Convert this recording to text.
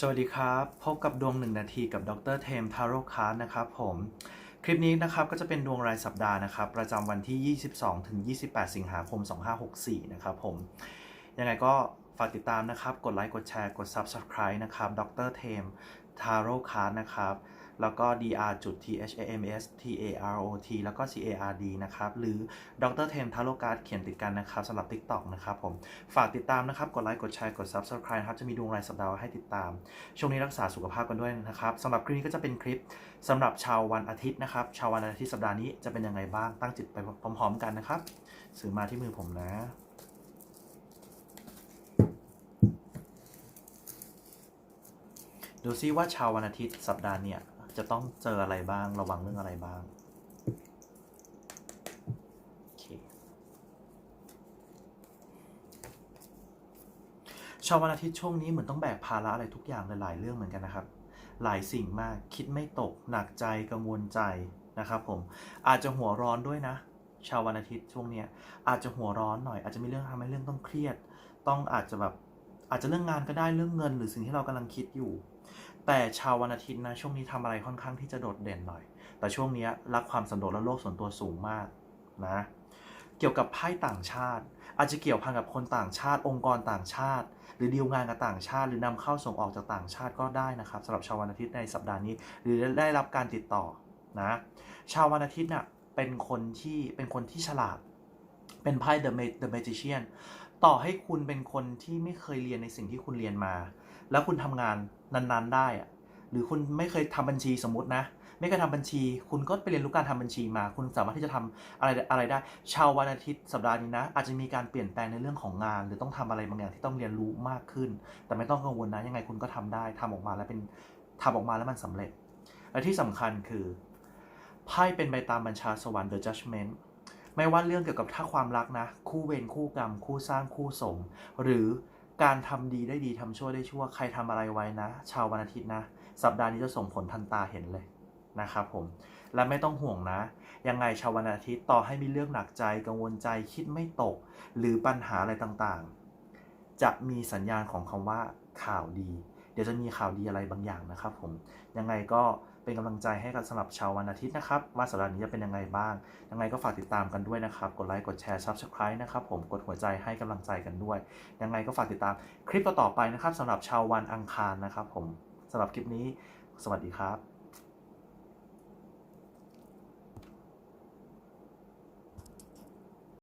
สวัสดีครับ พบกับดวงหนึ่งนาทีกับดรเทมทาโร่คาร์นะครับผม คลิปนี้นะครับก็จะเป็นดวงรายสัปดาห์นะครับ ประจำวันที่ 22 ถึง 28 สิงหาคม 2564 นะครับผม ยังไงก็ ฝากติดตามนะครับ กดไลค์ กดแชร์ กด Subscribe นะครับ ดรเทมทาโร่คาร์นะครับ แล้วก็ dr จุด t h a m s t a r o t แล้วก็ c a r d นะครับ หรือดรเทมทาโร่การ์ดเขียนติดกันนะครับสำหรับ TikTok นะครับผม ฝากติดตามนะครับ กดไลค์ กดแชร์ กด Subscribe นะครับ จะมีดวงรายสัปดาห์ให้ติดตาม ช่วงนี้รักษาสุขภาพกันด้วยนะครับสำหรับคลิปนี้ก็จะเป็นคลิปสำหรับชาววันอาทิตย์นะครับ ชาววันอาทิตย์สัปดาห์นี้จะเป็นยังไงบ้าง ตั้งจิตไปพร้อมๆ กันนะครับสื่อมาที่มือผมนะ ดูซิว่าชาววันอาทิตย์สัปดาห์เนี่ยจะต้องเจออะไรบ้างระวังเรื่องอะไรบ้างโอเคชาววันอาทิตย์ช่วงนี้เหมือนต้องแบกภาระอะไรทุกอย่างหลายๆเรื่องเหมือนกันนะครับ หลายสิ่งมากคิดไม่ตกหนักใจกังวลใจนะครับผมอาจจะหัวร้อนด้วยนะ ชาววันอาทิตย์ช่วงเนี้ยอาจจะหัวร้อนหน่อย อาจจะมีเรื่องทำให้เรื่องต้องเครียด ต้องอาจจะแบบ อาจจะเรื่องงานก็ได้เรื่องเงิน หรือสิ่งที่เรากำลังคิดอยู่ แต่ชาววันอาทิตย์นะช่วงนี้ทำอะไรค่อนข้างที่จะโดดเด่นหน่อย แต่ช่วงนี้รักความสันโดษและโลกส่วนตัวสูงมากนะเกี่ยวกับไพ่ต่างชาติ อาจจะเกี่ยวพันกับคนต่างชาติ องค์กรต่างชาติ หรือดีลงานกับต่างชาติ หรือนำเข้าส่งออกจากต่างชาติก็ได้นะครับสำหรับชาววันอาทิตย์ในสัปดาห์นี้ หรือได้รับการติดต่อนะชาววันอาทิตย์น่ะเป็นคนที่เป็นคนที่ฉลาด เป็นไพ่ The Ma- The Magician ต่อให้คุณเป็นคนที่ไม่เคยเรียนในสิ่งที่คุณเรียนมา แล้วคุณทำงานนานๆได้อะหรือคุณไม่เคยทำบัญชีสมมตินะ ไม่เคยทำบัญชี คุณก็ไปเรียนรู้การทำบัญชีมา คุณสามารถที่จะทำอะไรอะไรได้ชาววันอาทิตย์สัปดาห์นี้นะ อาจจะมีการเปลี่ยนแปลงในเรื่องของงาน หรือต้องทำอะไรบางอย่างที่ต้องเรียนรู้มากขึ้น แต่ไม่ต้องกังวลนะยังไงคุณก็ทำได้ทำออกมาแล้วเป็นทำออกมาแล้วมันสำเร็จและที่สำคัญคือไพ่เป็นไปตามบัญชาสวรรค์ The Judgment ไม่ว่าเรื่องเกี่ยวกับถ้าความรักนะ คู่เวรคู่กรรม คู่สร้างคู่สม หรือการทำดีได้ดีทำชั่วได้ชั่วใครทำอะไรไว้นะ ชาววันอาทิตย์นะ สัปดาห์นี้จะส่งผลทันตาเห็นเลยนะครับผมและไม่ต้องห่วงนะ ยังไงชาววันอาทิตย์ต่อให้มีเรื่องหนักใจกังวลใจคิดไม่ตก หรือปัญหาอะไรต่างๆ จะมีสัญญาณของคำว่าข่าวดี เดี๋ยวจะมีข่าวดีอะไรบางอย่างนะครับผมยังไงก็เป็นกำลังใจให้กับสำหรับชาววันอาทิตย์นะครับว่าสัปดาห์นี้จะเป็นยังไงบ้าง ยังไงก็ฝากติดตามกันด้วยนะครับ กดไลค์กดแชร์ซับสไคร b e นะครับผมกดหัวใจให้กำลังใจกันด้วย ยังไงก็ฝากติดตามคลิปต่อๆไปนะครับสำหรับชาววันอังคารนะครับผมสำหรับคลิปนี้ สวัสดีครับ